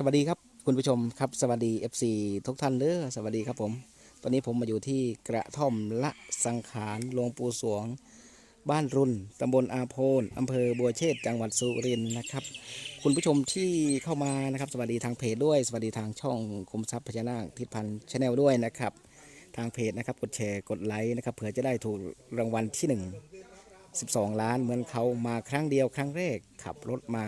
สวัสดีครับคุณผู้ชมครับสวัสดี FC ทุกท่านเด้อสวัสดีครับผม ตอนนี้ผมมาอยู่ที่กระท่อมละสังขารหลวงปู่สวง บ้านรุนตำบลอาโพนอำเภอบัวเชษจังหวัดสุรินทร์นะครับ คุณผู้ชมที่เข้ามานะครับสวัสดีทางเพจด้วย สวัสดีทางช่องคมทรัพย์พญานาคทิศพันธ์ชาแนลด้วยนะครับ ทางเพจนะครับกดแชร์กดไลค์นะครับเผื่อจะได้ถูกรางวัลที่ 1 12 ล้านเหมือนเขามาครั้งเดียวครั้งแรกขับรถมา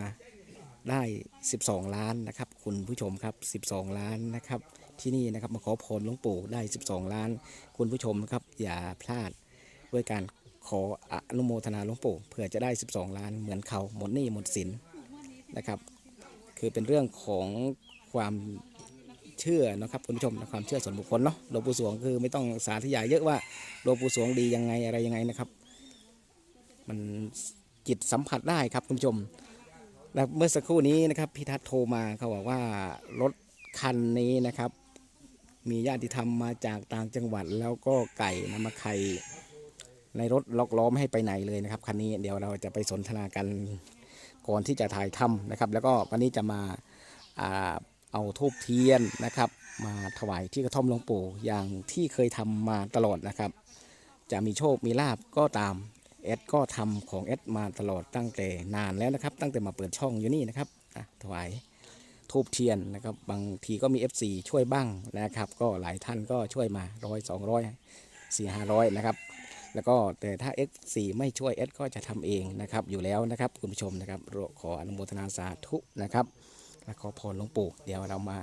ได้ 12 ล้านนะครับ คุณผู้ชมครับ 12 ล้านนะครับ ที่นี่นะครับมาขอพรหลวงปู่ได้ 12 ล้าน คุณผู้ชมครับอย่าพลาดด้วยการขออนุโมทนาหลวงปู่เผื่อจะได้ 12 ล้านเหมือนเขาหมดหนี้หมดสินนะครับ คือเป็นเรื่องของความเชื่อนะครับคุณผู้ชมนะความเชื่อส่วนบุคคลเนาะหลวงปู่สวงคือไม่ต้องสาธยายเยอะว่าหลวงปู่สวงดียังไงอะไรยังไงนะครับ มันจิตสัมผัสได้ครับคุณผู้ชม แล้วเมื่อสักครู่นี้นะครับพี่ทัศน์โทรมาเขาบอกว่ารถคันนี้นะครับ มีญาติธรรมมาจากต่างจังหวัด แล้วก็ไก่นำมาไข่ในรถล็อกล้อไม่ให้ไปไหนเลยนะครับคันนี้เดี๋ยวเราจะไปสนทนากันก่อนที่จะถ่ายทำนะครับ แล้วก็วันนี้จะมาอาเอาทูบเทียนนะครับ มาถวายที่กระท่อมหลวงปู่อย่างที่เคยทำมาตลอดนะครับ จะมีโชคมีลาบก็ตาม แอดก็ทำของแอดมาตลอดตั้งแต่นานแล้วนะครับ ตั้งแต่มาเปิดช่องอยู่นี่นะครับถวายทูบเทียนนะครับ บางทีก็มี FC ช่วยบ้างนะครับ ก็หลายท่านก็ช่วยมาร้อยสองร้อยสี่ห้าร้อยนะครับ แล้วก็แต่ถ้า F4 ไม่ช่วย S ก็จะทำเองนะครับ อยู่แล้วนะครับคุณผู้ชมนะครับขออนุโมทนาสาธุนะครับ และขอพรหลวงปู่เดี๋ยวเรามา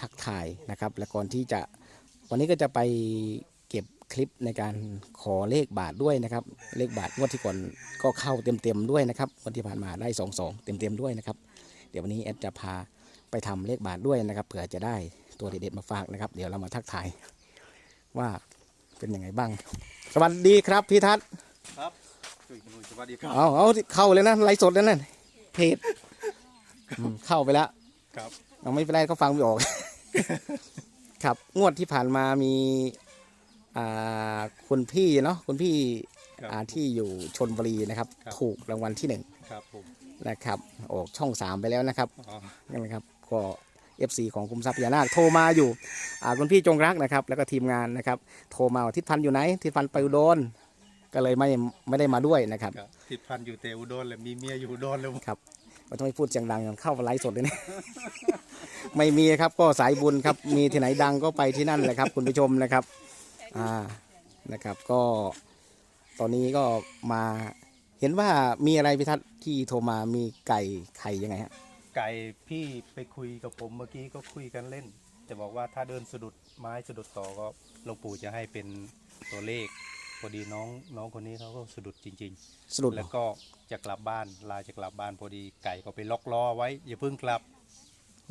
ทักทายนะครับ และก่อนที่จะวันนี้ก็จะไป คลิปในการขอเลขบาทด้วยนะครับ เลขบาทงวดที่ก่อนก็เข้าเต็มๆด้วยนะครับวันที่ผ่านมาได้สองสองเต็มๆด้วยนะครับ เดี๋ยววันนี้แอดจะพาไปทำเลขบาทด้วยนะครับเผื่อจะได้ตัวเด็ดๆมาฝากนะครับ เดี๋ยวเรามาทักทายว่าเป็นยังไงบ้าง สวัสดีครับพี่ทัศน์ครับคุยกันหน่อยสวัสดีครับเอาเอาเข้าเลยนะไลฟ์สดแล้วนั่นเพจอืมเข้าไปแล้วครับเอาไม่เป็นไรเขาฟังไม่ออก ครับงวดที่ผ่านมามีอ่า คุณพี่เนาะคุณพี่ครับอ่าที่อยู่ชนบุรีนะครับครับ ถูกรางวัลที่หนึ่งครับผมนะครับออกช่องสามไปแล้วนะครับอ๋อนั่นแหละครับก็เอฟซีของคุมทรัพย์พญานาคโทรมาอยู่อ่าคุณพี่จงรักนะครับ แล้วก็ทีมงานนะครับ โทรมาว่าทิศพันธ์อยู่ไหนทิศพันธ์ไปอุดรก็เลยไม่ไม่ได้มาด้วยนะครับครับติดพันอยู่เตอุดรเลยมีเมียอยู่อุดรเลยครับไม่ต้องไปพูดเสียงดังเข้าไลฟ์สดเลยนะไม่มีครับก็สายบุญครับ มีที่ไหนดังก็ไปที่นั่นแหละครับ คุณผู้ชมนะครับ อ่านะครับก็ตอนนี้ก็มาเห็นว่ามีอะไรพิทัศน์ที่โทรมามีไก่ไข่ยังไงฮะไก่พี่ไปคุยกับผมเมื่อกี้ก็คุยกันเล่นจะบอกว่าถ้าเดินสะดุดไม้สะดุดต่อก็หลวงปู่จะให้เป็นตัวเลขพอดีน้องน้องคนนี้เขาก็สะดุดจริงสะดุดๆเหรแล้อวก็จะกลับบ้านลาจะกลับบ้านพอดีไก่ก็ไปล็อกล้อไว้อย่าเพิ่งกลับ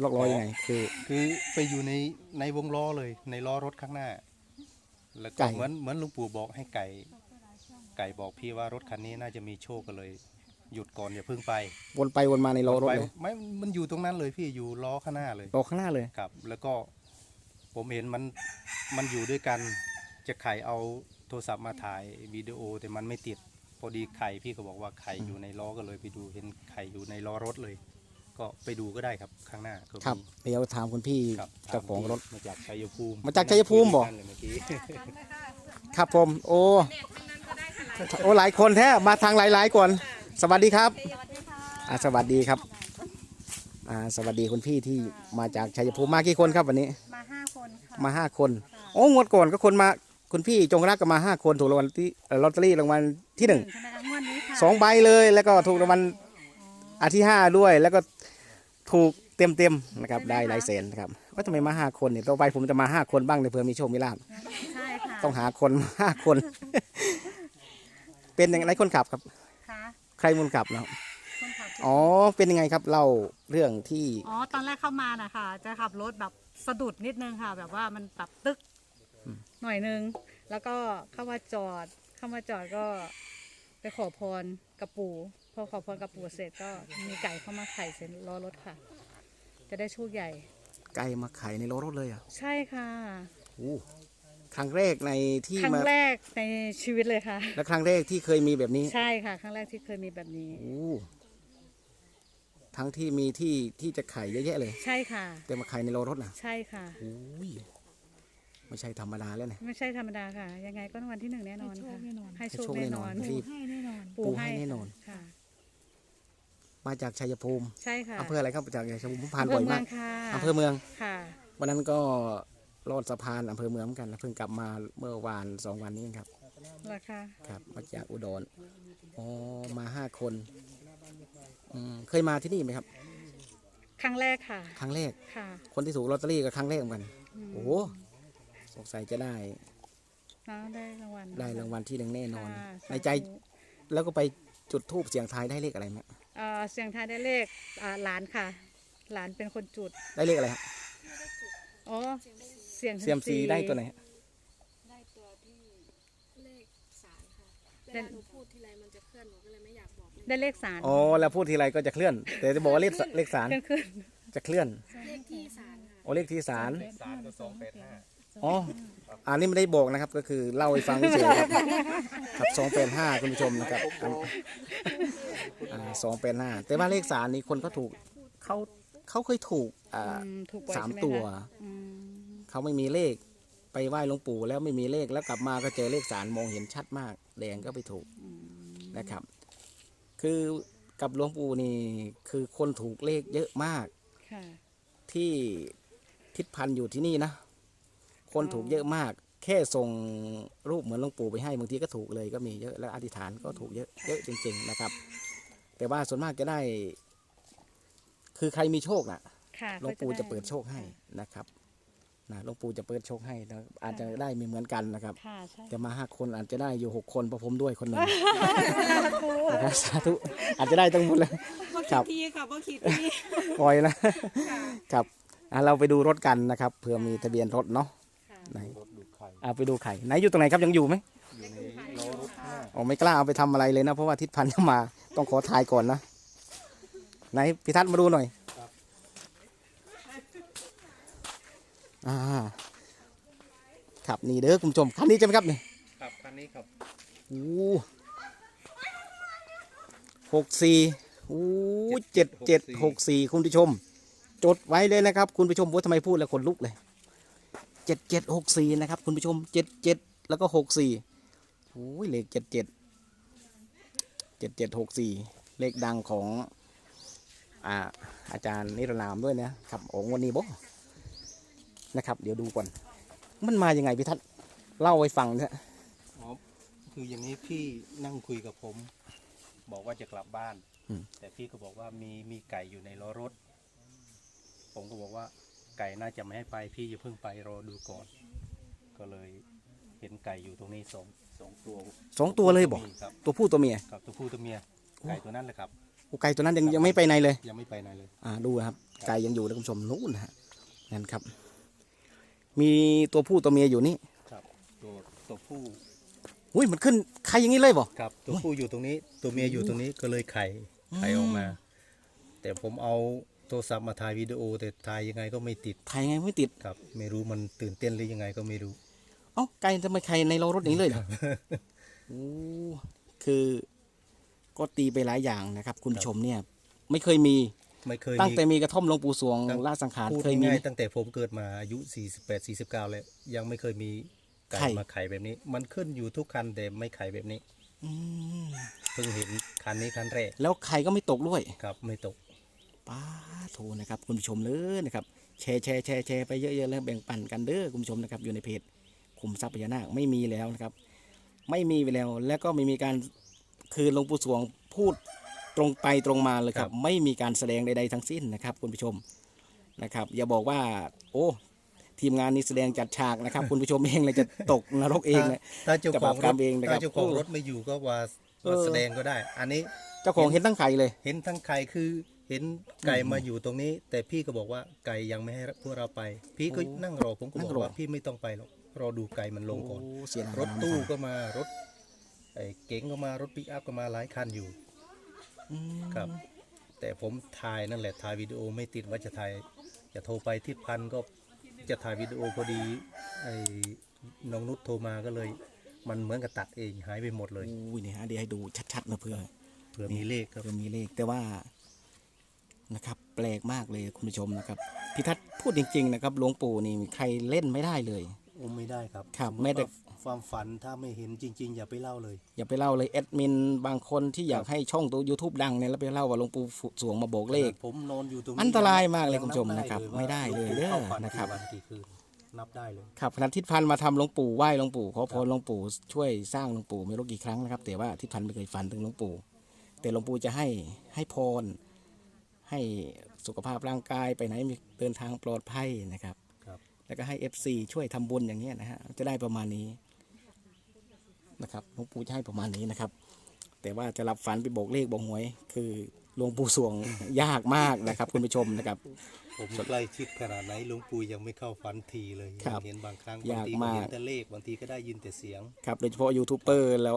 ล็อกล้อยังไงคือคือไปอยู่ในในวงล้อเลยในล้อรถข้างหน้า แล้วไก่ก็เหมือนเหมือนหลุงปู่บอกให้ไก่ ไก่บอกพี่ว่ารถคันนี้น่าจะมีโชคกันเลย หยุดก่อนอย่าเพิ่งไปวนไปวนมาในล้อรถไปเลยไม่มันอยู่ตรงนั้นเลยพี่อยู่ล้อข้างหน้าเลย ล้อข้างหน้าเลย ครับ แล้วก็ผมเห็นมันมันอยู่ด้วยกันจะไขเอาโทรศัพท์มาถ่ายวิดีโอแต่มันไม่ติด พอดีไข่พี่ก็บอกว่าไข่อยู่ในล้อก็เลยไปดูเห็นไข่อยู่ในล้อรถเลย ก็ไปดูก็ได้ครับข้างหน้าก็มีครับเดี๋ยวถามคุณพี่ครับเจ้าของรถ มาจากชัยภูมิมาจากชัยภูมิบ่นั่นเลยเมื่อกี้ครับผม โอ้โอ้หลายคนแท้มาทางหลาย ๆก่อนสวัสดีครับอ่าสวัสดีครับอ่าสวัสดีคุณพี่ที่มาจากชัยภูมิมากี่คนครับวันนี้ มาห้าคนค่ะมาห้าคน โอ้งวดก่อนก็คนมาคุณพี่จงรักก็มาห้าคนถูกรางวัลที่เอ่อลอตเตอรี่รางวัลที่หนึ่ง ใช่ไหมคะงวดนี้ค่ะสองใบเลยแล้วก็ถูกรางวัลอาที่ห้าด้วย แล้วก็ ถูกเต็มเต็มๆนะครับได้หลายแสนนะครับว่าทำไมมาห้าคนเนี่ยต่อไปผมจะมาห้าคนบ้างในเผื่อมีโชคมีลาภใช่ค่ะต้องหาคนมาห้าคน เป็นยังไงคนขับครับค่ะใครคนขับเนาะคนขับอ๋อเป็นยังไงครับเล่าเรื่องที่อ๋อตอนแรกเข้ามานะคะจะขับรถแบบสะดุดนิดนึงค่ะ แบบว่ามันแบบตึกหน่อยนึง แล้วก็เข้ามาจอด เข้ามาจอดก็ไปขอพรกับปู่พ อขอพรกับปู่เสร็จก็มีไก่เข้ามาไข่เสร็จล้อรถค่ะ จะได้โชคใหญ่ ไก่มาไข่ในรถเลยอะใช่ค่ะโอ้ครั้งแรกในที่ครั้งมาแรกในชีวิตเลยค่ะ และครั้งแรกที่เคยมีแบบนี้ใช่ค่ะ ครั้งแรกที่เคยมีแบบนี้ โอ้ทั้งที่มีที่ที่จะไข่เยอะแยะเลย ใช่ค่ะ แต่มาไข่ในโรงรถนะใช่ค่ะ โอ้ยไม่ใช่ธรรมดาแล้วเนี่ยไม่ใช่ธรรมดาค่ะ ยังไงก็รางวัลที่หนึ่งแน่นอนค่ะ ให้ให้โชโชคคแน่แน่นนออนนรีบให้แน่นอน ปู่ให้แน่นอน ค่ะ มาจากชัยภูมิใช่ค่ะอำเภออะไรครับจากชัยภูมิผมผ่านอำเภบ่ออยเมืมาอกงค่ะอำเภอเมืองค่ะวันนั้นก็ลอดสะพานอำเภอเมืองเหมือนกันแล้วเพิ่งกลับมาเมื่อวานสองวันนี้เองครับราคาครับมาจากอุดรอ๋อมาห้าคนอืมเคยมาที่นี่ไหมครับ ครั้งแรกค่ะ ครั้งแรกค่ะ คนที่ถูกลอตเตอรี่ก็ครั้งแรกเหมือนกันอืมโอ้โหสงสัยจะได้เนอะได้รางวัลได้รางวัลที่หนึ่งแน่นอนค่ะในใจแล้วก็ไปจุดทูบเสียงทายได้เลขอะไรไหม เอ่อเสียงทายได้เลขอ่าหลานค่ะ หลานเป็นคนจุดได้เลขอะไรฮะอ๋อเสียงเซียมซีได้ตัวไหนฮะได้ตัวที่เลขสารค่ะเวเป็นลาหนูพูดทีไรมันจะเคลื่อนหนูก็เลยไม่อยากบอกเลขได้เลขสารอ๋อแล้วพูดทีไรก็จะเคลื่อน แต่จะบอกว่าเลขสเลขสารเคลื่อนขึ้นจะเคลื่อนเลขที่สารค่ะโอเลขที่สารสารก็สองแปดห้าอ๋อ อันนี้ไม่ได้บอกนะครับ ก็คือเล่าให้ฟังเฉยๆครับครับสองเป็นห้าคุณผู้ชมนะครับสองเป็นห้าแต่ว่าเลขสารนี้คนเขาถูกเขาเขาเคยถูกอ่าอืมถูกบ่อยสามใช่ไหตัวคะอืมเขาไม่มีเลขไปไหว้หลวงปู่แล้วไม่มีเลขแล้วกลับมาก็เจอเลขสารมองเห็นชัดมาก แดงก็ไปถูกนะครับ คือกับหลวงปู่นี่คือคนถูกเลขเยอะมากค่ะที่ทิศพันธ์อยู่ที่นี่นะ คนถูกเยอะมาก แค่ส่งรูปเหมือนหลวงปู่ไปให้บางทีก็ถูกเลยก็มีเยอะแล้วอธิษฐานก็ถูกเยอะเยอะจริง ๆนะครับ แต่ว่าส่วนมากจะได้ คือใครมีโชคน่ะค่ะหลวงปู่ก็จะไเปิดโชคให้นะครับนะหลวงปู่จะเปิดโชคให้นะอาจจะได้ไม่เหมือนกันนะครับ ค่ะใช่จะมาห้าคนอาจจะได้อยู่หกคนเพราะผมด้วยคนหนึ่งนะครับสาธุอาจจะได้ตั้งหมดเลยครับทีค่ะบ่คิดทีปล่อยนะครับ อะเราไปดูรถกันนะครับเผื่อมีทะเบียนรถเนาะค่ะ ไหนรถดูไข่เอาไปดูไข่ไหนอยู่ตรงไหนครับยังอยู่ไหมอยู่ในล้อรถหน้าอ๋อไม่กล้าเอาไปทำอะไรเลยนะ เพราะว่าทิศพันธ์จะมา ต้องขอทายก่อนนะไหนพิทัศน์มาดูหน่อยอ่าครับนี่เด้อคุณผู้ชมคันนี้ใช่ไหมครับนี่ครับคันนี้ครับโอ้หกสี่โอ้เจ็ดเจ็ดหกสี่คุณผู้ชม จดไว้เลยนะครับ คุณผู้ชมว่าทำไมพูดแล้วขนลุกเลย เจ็ดเจ็ดหกสี่นะครับ คุณผู้ชมเจ็ดเจ็ดแล้วก็หกสี่โอ้ยเลขเจ็ดเจ็ดเจ็ดเจ็ดหกสี่เลขดังของอ่าอาจารย์นิรนามด้วยนะครับโอ้วันนี้บกนะครับ เดี๋ยวดูก่อน มันมายังไงพี่ทัศน์เล่าให้ฟังเนี่ยอ๋อคืออย่างนี้พี่นั่งคุยกับผม บอกว่าจะกลับบ้านอืมแต่พี่ก็บอกว่ามีมีไก่อยู่ในล้อรถ ผมก็บอกว่า ไก่น่าจะไม่ให้ไปพี่อย่าเพิ่งไปรอดูก่อน ก็เลยเห็นไก่อยู่ตรงนี้สองสองตัวสองตัวเลยบอกมีครับตัวผู้ตัวเมียกับตัวผู้ตัวเมียไก่ตัวนั้นแหละครับโอ้ไก่ตัวนั้นยังยังไม่ไปไหนเลย ยังไม่ไปไหนเลย อ่าดูนะครับ ไก่ยังอยู่นะคุณผู้ชมนู้นนะฮะนั่นครับ มีตัวผู้ตัวเมียอยู่นี่ครับ ตัวตัวผู้อุ้ยมันขึ้นไข่อย่างนี้เลยบ่ครับ ตัวผู้อยู่ตรงนี้ ตัวเมียอยู่ตรงนี้ก็เลยไข่ไข่ออกมา แต่ผมเอา โทรศัพท์มาถ่ายวิดีโอแต่ถ่ายยังไงก็ไม่ติดไข่ไงไม่ติด ครับ ไม่รู้มันตื่นเต้นหรือยังไงก็ไม่รู้ เอ้าไก่ทำไมไข่ในเรารถอย่างนี้เลยเหรอโอ้คือก็ตีไปหลายอย่างนะครับ คุณผู้ชมเนี่ย ไม่เคยมีไม่เคยตั้งมีแต่มีกระท่อมหลวงปู่สวงตั้งล่าสังขารพูดเคยมีง่ายๆตั้งแต่ผมเกิดมาอายุ 48 49แล้วยังไม่เคยมีไก่ไข่มาไข่แบบนี้ มันขึ้นอยู่ทุกคันแต่ไม่ไข่แบบนี้อืมเพิ่งเห็นคันนี้คันแรกแล้วไข่ก็ไม่ตกด้วยครับ ไม่ตก ป้าโทนะครับคุณผู้ชมเลยนะครับแชร์แชร์แชร์แชร์ไปเยอะๆแล้วแบ่งปันกันเด้อคุณผู้ชมนะครับอยู่ในเพจขุมทรัพย์พญานาคไม่มีแล้วนะครับ ไม่มีไปแล้วแล้วก็ไม่มีการคือหลวงปู่สวงพูดตรงไปตรงมาเลยครับ ไม่มีการแสดงใดๆทั้งสิ้นนะครับ คุณผู้ชมนะครับ อย่าบอกว่า โอ้ ทีมงานนี้แสดงจัดฉากนะครับ คุณผู้ชมเองเลยจะตกนรกเองเลยถ้าเจ้าของจะบาปกรรรถมเองนะครับถ้าเจ้าของรถไม่อยู่ก็ว่าเออว่าแสดงก็ได้ อันนี้ เจ้าของเห็นตั้งไข่เลย เห็นทั้งไข่คือ เห็นไก่มาอยู่ตรงนี้ แต่พี่ก็บอกว่าไก่ยังไม่ให้พวกเราไป พี่ก็โอ้นั่งรอผมก็นั่บองกรอว่าพี่ไม่ต้องไปหรอกรอดูไก่มันลงก่อนโอ้เสียดายรถตู้ก็มารถไอ้เก๋งก็มารถปิกอัพก็มาหลายคันอยู่อืมครับ แต่ผมถ่ายนั่นแหละถ่ายวิดีโอไม่ติดว่าจะถ่ายจะโทรไปทิศพันธ์ก็จะถ่ายวิดีโอพอดีไอ้น้องนุชโทรมาก็เลย มันเหมือนกับตัดเองหายไปหมดเลยอุ้ยนี่ฮะเดี๋ยวให้ดูชัดๆนะเพื่อเผื่อมีเลขครับเพื่อมีเลขแต่ว่า นะครับ แปลกมากเลยคุณผู้ชมนะครับพิทัศน์พูดจริง ๆ นะครับหลวงปู่นี่ใครเล่นไม่ได้เลย โอ้ไม่ได้ครับครับสติแม้แต่ว่าความฝันถ้าไม่เห็นจริง ๆ อย่าไปเล่าเลย อย่าไปเล่าเลยแอดมินบางคนที่อยากให้ช่องตัว YouTube ดังเนี่ยแล้วไปเล่าว่าหลวงปู่สวงมาโบกเลข ผมนอนอยู่ตรงนี้อันตรายมากเลยงคุณผู้ชมบนะครับว่าไม่ได้เลยเด้อข้าฝันะครับกี่วันกี่คืนนับได้เลยครับขณะทิศพันธ์มาทำหลวงปู่ไหว้หลวงปู่ขอพรหลวงปู่ช่วยสร้างหลวงปู่ไม่รู้กี่ครั้งนะครับ แต่ว่าทิศพันธ์ไม่เคยฝันถึงหลวงปู่ แต่หลวงปู่จะให้ให้พร ให้สุขภาพร่างกายไปไหนมีเดินทางปลอดภัยนะครับครับแล้วก็ให้ FC ช่วยทำบุญอย่างเงี้ยนะฮะจะได้ประมาณนี้นะครับหลวงปู่จะให้ประมาณนี้นะครับ แต่ว่าจะรับฝันไปโบกเลขโบกหวย คือหลวงปู่สวงยากมากนะครับ คุณผู้ชมนะครับผมใกล้ชิดขนาดไหนหลวงปู่ยังไม่เข้าฝันทีเลยครับเห็นบางครั้งยาบากงทีมากเห็นแต่เลขบางทีก็ได้ยินแต่เสียงครับโดยเฉพาะยูทูบเบอร์แล้ว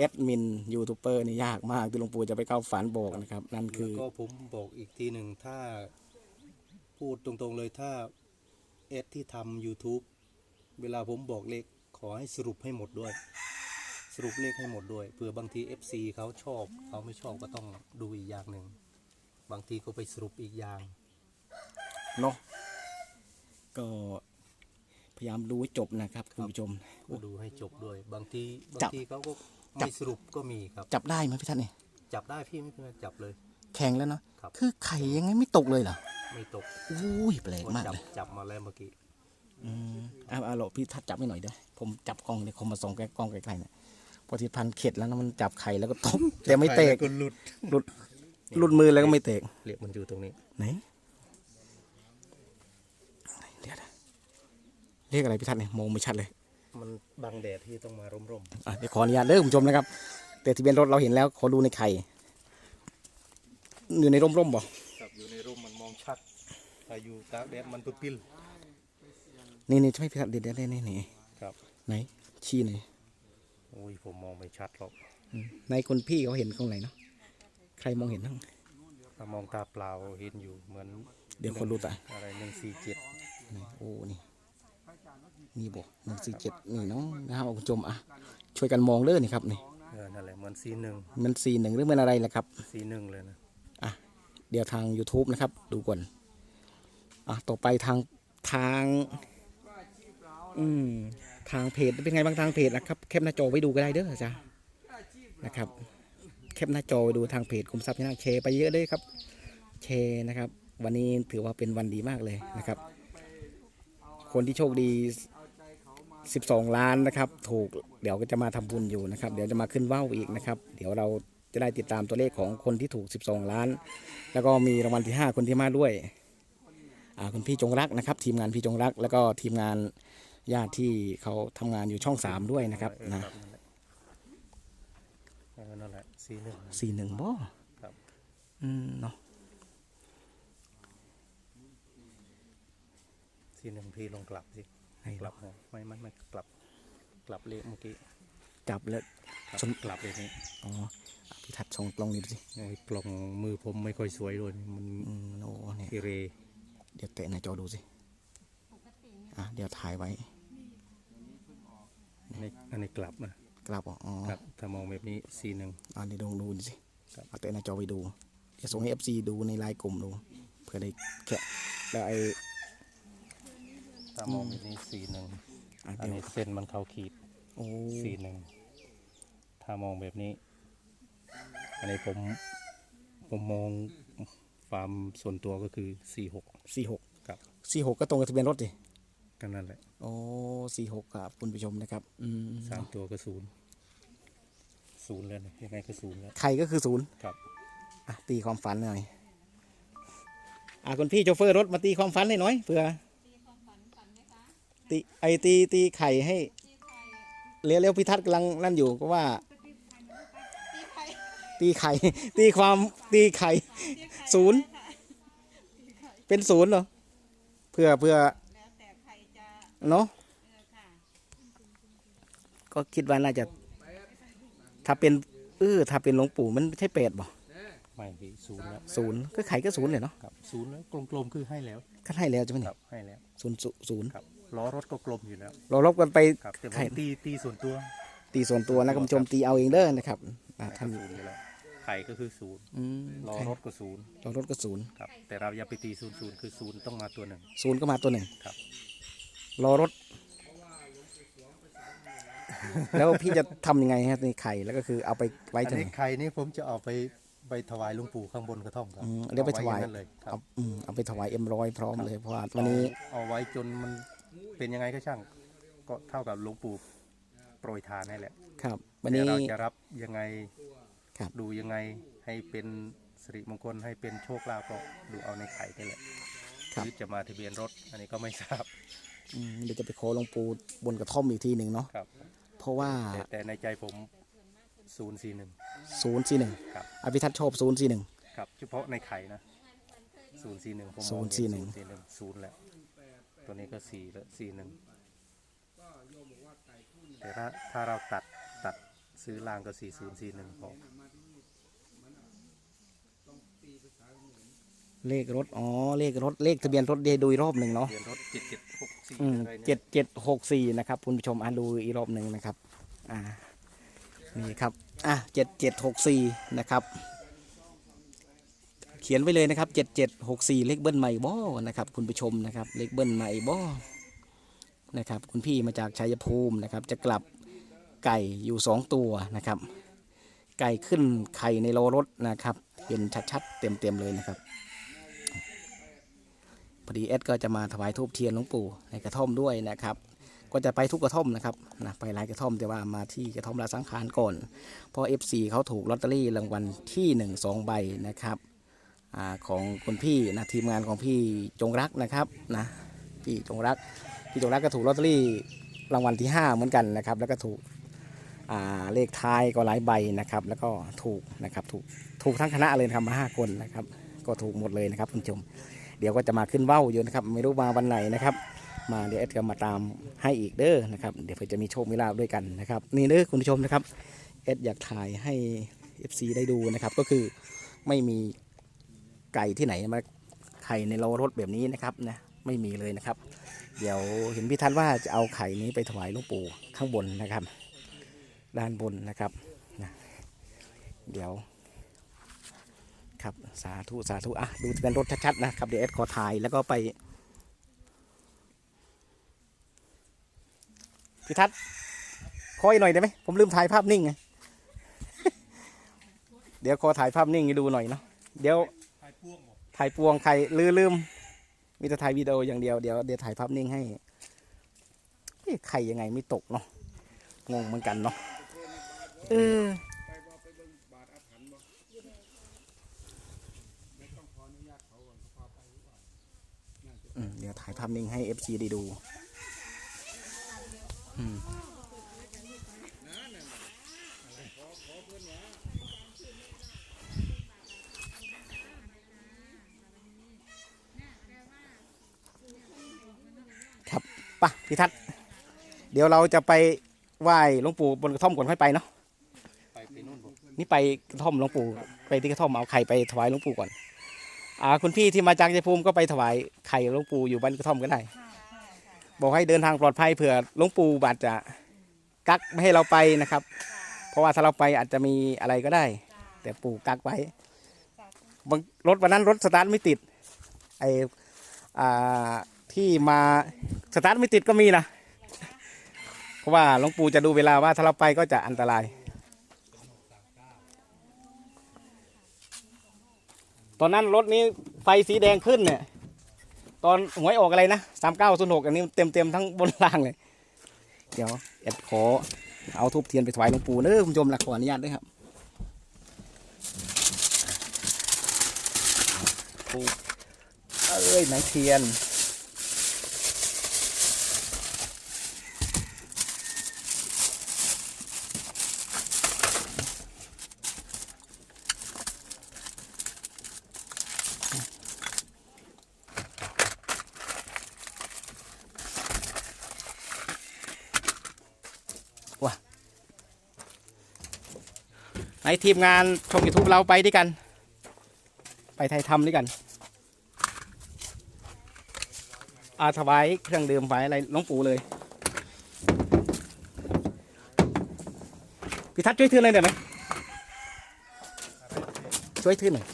แอดมินยูทูบเบอร์นี่ยากมากที่หลวงปู่จะไปเข้าฝันบอกนะครับ นั่นคืแล้วอ ก็ผมบอกอีกทีหนึ่งถ้าพูดตรงๆเลยถ้าเอสที่ทำ YouTube เวลาผมบอกเลขขอให้สรุปให้หมดด้วย สรุปเลขให้หมดด้วยเผื่อบางที FC เขาชอบ เขาไม่ชอบก็ต้องดูอีกอย่างหนึ่ง บางทีก็ไปสรุปอีกอย่าง เนาะก็พยายามดูให้จบนะครับคุณผู้ชม ก็ดูให้จบด้วย บางทีบาจังบทีเขาก็ จับ ไม่สรุปก็มีครับ จับได้ไหมพี่ท่านเนี่ยจับได้พี่ไม่เป็นไรจับเลย แข็งแล้วเนาะครับ คือไข่ยังไงไม่ตกเลยเหรอไม่ตกอุ้ยแปลกก็มากจับเลยจับมาแล้วเมื่อกี้อืมเอาเอาหรอพี่ทัดจับให้หน่อยเด้อผมจับกล้องเดี๋ยวผมมาส่องใกล้กล้องไกลๆเนี่ยพอทิศพันธ์เข็ดแล้วนะมันจับไข่แล้วก็ตบแต่ไม่เตะก็หลุดหลุดหลุดมือแล้วก็ไม่เตะเรียกมันอยู่ตรงนี้ ไหนเดี๋ยวนะเรียกอะไรพี่ทัศน์เนี่ยมองไม่ชัดเลย มันบังแดดที่ต้องมาร่มอะเดี๋ยวขออนุญาตเด้อคุณผู้ชมนะครับ แต่ทะเบียนรถเราเห็นแล้วขอดูในไข่อยู่ในร่มร่มๆบ่ๆครับอยู่ในร่มมันมองชัดถ้าอยู่ตากแดดมันตุปิลนี่นี่ใช่ไหมพี่ทัศน์เดี๋ยวเดี๋ยวเดี๋ยวนี่นี่ครับไหนชี้หน่อยโอ้ยผมมองไม่ชัดหรอกอืมในคนพี่เขาเห็นตรงไหนเนาะใครมองเห็นบ้างถ้ามองตาเปล่าเห็นอยู่เหมือน เดี๋ยวคนรู้ตาอะไรหนึ่งสี่เจ็ดนี่โอ้นี่ นี่บ่หนึ่งสี่เจ็ดนี่เนาะนะครับคุณผู้ชมอะช่วยกันมองเด้อนี่ครับนี่เออนั่นแหละเหมือนสี่หนึ่งมันสี่หนึ่งหรือมันอะไรล่ะครับสี่หนึ่งเลยนะอะเดี๋ยวทาง YouTube นะครับดูก่อนอะต่อไปทางทางอืมทางเพจเป็นไงบ้างทางเพจนะครับแคปหน้าจอไว้ดูก็ได้เด้อจ้ะนะครับแคปหน้าจอไว้ดูทางเพจคุมทรัพย์ชนะแชร์ไปเยอะเลยครับแชร์นะครับ วันนี้ถือว่าเป็นวันดีมากเลยนะครับ คนที่โชคดี 12 ล้านนะครับ ถูกเดี๋ยวก็จะมาทำบุญอยู่นะครับ เดี๋ยวจะมาขึ้นว่าวอีกนะครับ เดี๋ยวเราจะได้ติดตามตัวเลขของคนที่ถูก 12 ล้าน แล้วก็มีรางวัลที่ 5 คนที่มาด้วยอ่าคุณพี่จงรักนะครับ ทีมงานพี่จงรัก แล้วก็ทีมงานญาติที่เขาทำงานอยู่ช่อง 3 ด้วยนะครับเออนะครับนั่นแหละเออนั่นแหละสี่หนึ่งสี่หนึ่งบ่ครับอืมเนาะสี่หนึ่งพี่ลองกลับสิ ให้กลับนะไม่ไม่ไม่กลับ กลับเลขเมื่อกี้จับแล้วครับชมกลับเลยนี่อ๋ออะพี่ทัดส่งกล้องนี้ดูสิไอ้กล่องมือผมไม่ค่อยสวยด้วยมันอืมโอ้เนี่ยกิเรเดี๋ยวเตะหน้าจอดูสิอะเดี๋ยวถ่ายไว้อันนี้อันนี้กลับนะกลับอะอ๋อครับถ้ามองแบบนี้สี่หนึ่งอ่าเดี๋ยวดูดูดิสิครับเอาแต่หน้าจอไปดูเดี๋ยวส่งให้ FC ดูในไลน์กลุ่มดูเพื่อได้แกะแล้วไอ้ ถ้ามองแบบนี้สี่หนึ่งอะอันเดี๋ยวนี้เส้นมันเข้าขีดโอ้สี่หนึ่งถ้ามองแบบนี้ อันนี้ผมผมมองความส่วนตัวก็คือสี่หกสี่หกครับสี่หกก็ตรงกับทะเบียนรถดิก็นั่นแหละโอ้สี่หกครับคุณผู้ชมนะครับอืมสามตัวก็ศูนย์ศูนย์เลยนะยังไงก็ศูนย์แล้วใครก็คือศูนย์ครับ อะตีความฝันหน่อยอะคุณพี่โชเฟอร์รถมาตีความฝันให้หน่อยเผื่อ ตีไอตีตีไข่ให้เร็วๆพิทัศน์กำลังนั่นอยู่ก็ว่า ตีไข่ ตีความตีไข่ศูนย์เป็นศูนย์เหรอเพื่อเพื่อแล้วแต่ใครจะเนาะเออค่ะก็คิดว่าน่าจะ ถ้าเป็นเออถ้าเป็นหลวงปู่มันไม่ใช่แปดบ่ไม่พี่ศูนย์แล้วศูนย์ก็ไข่ก็ศูนย์เลยเนาะครับศูนย์แล้วกลมๆคือให้แล้วก็ให้แล้วใช่ไหมคเนี่รัยบให้แล้วศูนย์ศูศูนย์ครับ ล้อรถก็กลมอยู่แล้วเราลบกันไปครับแต่ผไข่มตีตีส่วนตัวตีส่วนตัวนะคุณผู้ชมตีเอาเองเด้อนะครับอ่าท่าท่านนศูนย์อยู่แล้วไข่ก็คือศูนย์อืมรอรถก็ศูนย์รอรถก็ศูนย์ครับแต่เราอย่าไปตีศูนย์ศูนย์คือศูนย์ต้องมาตัวหนึ่ง ศูนย์ก็มาตัวหนึ่งครับ รอรถ แล้วพี่จะทำยังไงฮะในไข่แล้วก็คือเอาไปไว้อันที่ไหน นี้ไข่นี่ผมจะเอาไปไปถวายหลวงปู่ข้างบนกระท่อมครับอืมเดี๋ยวไปถวายเออางนั้นเลยครัเอาบอืมเอาไปถวายเอ็มร้อยพร้อมเลยเพราะว่าวันนี้เอาเอาไว้จนมัน เป็นยังไงก็ช่าง ก็เท่ากับหลวงปู่โปรยทานให้แหละครับ วันแต่นี้เราจะรับยังไงครับ ดูยังไงให้เป็นสิริมงคลให้เป็นโชคลาภก็ดูเอาในไข่นี่แหละครับหรือจะมาทะเบียนรถ อันนี้ก็ไม่ทราบอืมเดี๋ยวจะไปขอหลวงปู่บนกระท่อมอีกทีหนึ่งเนาะครับ เพราะว่าแต่แต่ในใจผมศูนย์สี่หนึ่ง ศูนย์สี่หนึ่งครับ อภิทัศน์ชอบศูนย์สี่หนึ่ง ครับเฉพาะในไข่นะศูนย์สี่หนึ่งผมมองศูนย์สี่หนึ่งศูนย์สี่หนึ่ง ศูนย์แหละ ตัวนี้ก็สี่แล้วสี่หนึ่งแต่ถ้าถ้าเราตัดตัดซื้อรางก็สี่ศูนย์สี่หนึ่งพอเลขรถ อ๋อ เลขรถ เลขทะเบียนรถเดยวดูอีกรอบหนึ่งเนาะทะเบียนรถเจ็ดเจ็ดหกสี่อืมอะไรเนี่ยเจ็ดเจ็ดหกสี่นะครับคุณผู้ชมอ่านดูอีกรอบหนึ่งนะครับ อ่า นี่ครับ อะเจ็ดเจ็ดหกสี่นะครับ เขียนไว้เลยนะครับเจ็ดเจ็ดหกสี่เลขเบิ้ลใหม่บ่นะครับคุณผู้ชมนะครับเลขเบิ้ลใหม่บ่นะครับคุณพี่มาจากชัยภูมินะครับ จะกลับไก่อยู่สองตัวนะครับ ไก่ขึ้นไข่ในโลรถนะครับเห็นชัดๆเต็มๆเลยนะครับพอดีเอสก็จะมาถวายทูบเทียนหลวงปู่ในกระท่อมด้วยนะครับ ก็จะไปทุกกระท่อมนะครับนะไปหลายกระท่อมแต่ว่ามาที่กระท่อมลาสังขารก่อนเพราะ FC เขาถูกลอตเตอรี่รางวัลที่1นึ่งสองใบนะครับ อของคุณพี่นะทีมงานของพี่จงรักนะครับนะพี่จงรักพี่จงรักก็ถูกลอตเตอรี่รางวัลที่ 5 เหมือนกันนะครับ แล้วก็ถูกอ่าเลขท้ายก็หลายใบนะครับ แล้วก็ถูกนะครับถูกถูกทั้งคณะเลยครับมาห้าคนนะครับ ก็ถูกหมดเลยนะครับคุณผู้ชมเดี๋ยวก็จะมาขึ้นเว้าอยู่นะครับ ไม่รู้มาวันไหนนะครับ มาเดี๋ยวเอ็ดก็มาตามให้อีกเด้อนะครับ เดี๋ยวเพื่อจะมีโชคมีลาภด้วยกันนะครับนี่เด้อคุณผู้ชมนะครับเอ็ดอยากถ่ายให้ FC ได้ดูนะครับ ก็คือไม่มี ไก่ที่ไหนมาไข่ในโลรถแบบนี้นะครับนะไม่มีเลยนะครับ เดี๋ยวเห็นพี่ทัศน์ว่าจะเอาไข่นี้ไปถวายหลวงปู่ข้างบนนะครับ ด้านบนนะครับนะเดี๋ยว ครับสาธุสาธุอะดูเป็นรถชัดๆนะครับเดี๋ยวเอสขอถ่ายแล้วก็ไปพี่ทัศน์ขออีกหน่อยได้ไหมผมลืมถ่ายภาพนิ่งไงเดี๋ยวขอถ่ายภาพนิ่งให้ดูหน่อยเนาะเดี๋ยว ถ่ายพวงใครลืมลืมมีแต่ถ่ายวิดีโออย่างเดียวเดี๋ยวเดี๋ยวถ่ายภาพนิ่งให้เอ๊ะใครยังไงไม่ตกเนาะงงเหมือนกันเนาะเอออืมเดี๋ยวถ่ายภาพนิ่งให้ FC ได้ดูอืมครับไปะ พี่ทัศน์เดี๋ยวเราจะไปไหว้หลวงปู่บนกระท่อมก่อนค่อยไปเนาะไปไปนู่นผมนี่ไปกระท่อมหลวงปู่ไปที่กระท่อมเอาไข่ไปถวายหลวงปู่ก่อน อ่าคุณพี่ที่มาจากชัยภูมิก็ไปถวายไข่หลวงปู่อยู่บ้านกระท่อมก็ได้บอกให้เดินทางปลอดภัยเผื่อหลวงปู่บาดจะกักไม่ให้เราไปนะครับ เพราะว่าถ้าเราไปอาจจะมีอะไรก็ได้ แต่ปู่กักไว้บางรถวันนั้นรถสตาร์ทไม่ติดไออ่าที่มา สตาร์ทไม่ติดก็มีนะเพราะว่าหลวงปู่จะดูเวลาว่าถ้าเราไปก็จะอันตราย ตอนนั้นรถนี้ไฟสีแดงขึ้นเนี่ย ตอนหวยออกอะไรนะสามเก้าศูนย์หกอันนี้เต็มเต็มทั้งบนล่างเลย เดี๋ยวแอดขอเอาทูบเทียนไปถวายหลวงปู่เด้อคุณผู้ชมหละขออนุญาตด้วยครับทูบเอ้ยไหนเทียน ในทีมงานช่องยูทูบเราไปด้วยกัน ไปไทยทำด้วยกัน อาถวายเครื่องดื่มถวอะไรหลวงปู่เลยพี่ทัศช่วยถือเลยได้ไหมช่วยถือหน่อย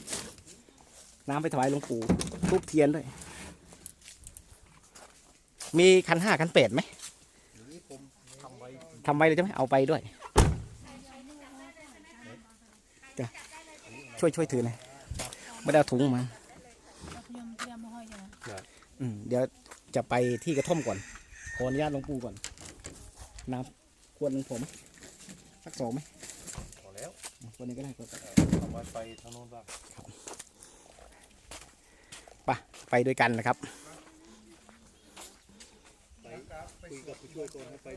น้ำไปถวายหลวงปู่ทูบเทียนด้วย มีคันห้าคันเป็ดไหมนี่ผมทำไว้ทำไว้เลยใช่ไหมเอาไปด้วยจ้ะ ช่วยช่วยถือหน่อยไม่ได้เอาถุงมาอืมเดี๋ยวจะไปที่กระท่อมก่อน ขออนุญาตหลวงปู่ก่อนน้ำควรหนึ่งผม สักสองไหมพอแล้วควรหนึงก็ได้ครับทำไว้ไปทางโน้นบ้างไปไปด้วยกันนะครับคุยกับผู้ช่วยก่อนให้ไป